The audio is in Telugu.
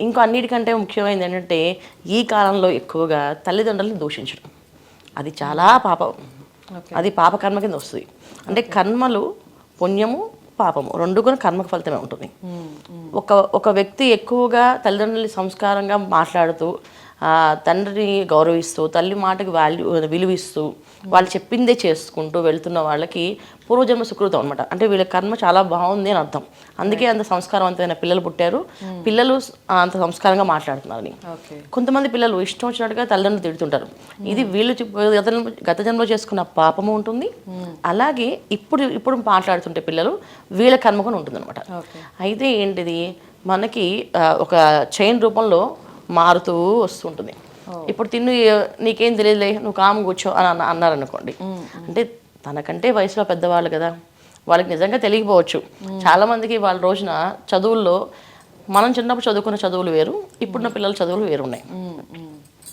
ఇంకో అన్నిటికంటే ముఖ్యమైనది ఏంటంటే ఈ కాలంలో ఎక్కువగా తల్లిదండ్రులను దూషించడం. అది చాలా పాపం. అది పాప కర్మ కింద వస్తుంది. అంటే కర్మలు పుణ్యము పాపము రెండు కూడా కర్మకు ఫలితమే ఉంటుంది. ఒక ఒక వ్యక్తి ఎక్కువగా తల్లిదండ్రులని సంస్కారంగా మాట్లాడుతూ తండ్రిని గౌరవిస్తూ తల్లి మాటకి వాల్యూ విలువిస్తూ వాళ్ళు చెప్పిందే చేసుకుంటూ వెళ్తున్న వాళ్ళకి పూర్వజన్మ సుకృతం అనమాట అంటే వీళ్ళ కర్మ చాలా బాగుంది అని అర్థం. అందుకే అంత సంస్కారవంతమైన పిల్లలు పుట్టారు. పిల్లలు అంత సంస్కారంగా మాట్లాడుతున్నారని కొంతమంది పిల్లలు ఇష్టం వచ్చినట్టుగా తల్లిదండ్రులు తిడుతుంటారు. ఇది వీళ్ళు గత గత జన్మలో చేసుకున్న పాపము ఉంటుంది. అలాగే ఇప్పుడు ఇప్పుడు మాట్లాడుతుంటే పిల్లలు వీళ్ళ కర్మ కూడా ఉంటుంది అనమాట అయితే ఏంటిది? మనకి ఒక చైన్ రూపంలో మారుతూ వస్తుంటుంది. ఇప్పుడు తిన్ను నీకేం తెలియదులే నువ్వు కాము కూర్చో అని అన్న అన్నారనుకోండి. అంటే తనకంటే వయసులో పెద్దవాళ్ళు కదా వాళ్ళకి నిజంగా తెలియకపోవచ్చు. చాలా మందికి వాళ్ళ రోజున చదువుల్లో మనం చిన్నప్పుడు చదువుకున్న చదువులు వేరు ఇప్పుడున్న పిల్లల చదువులు వేరు ఉన్నాయి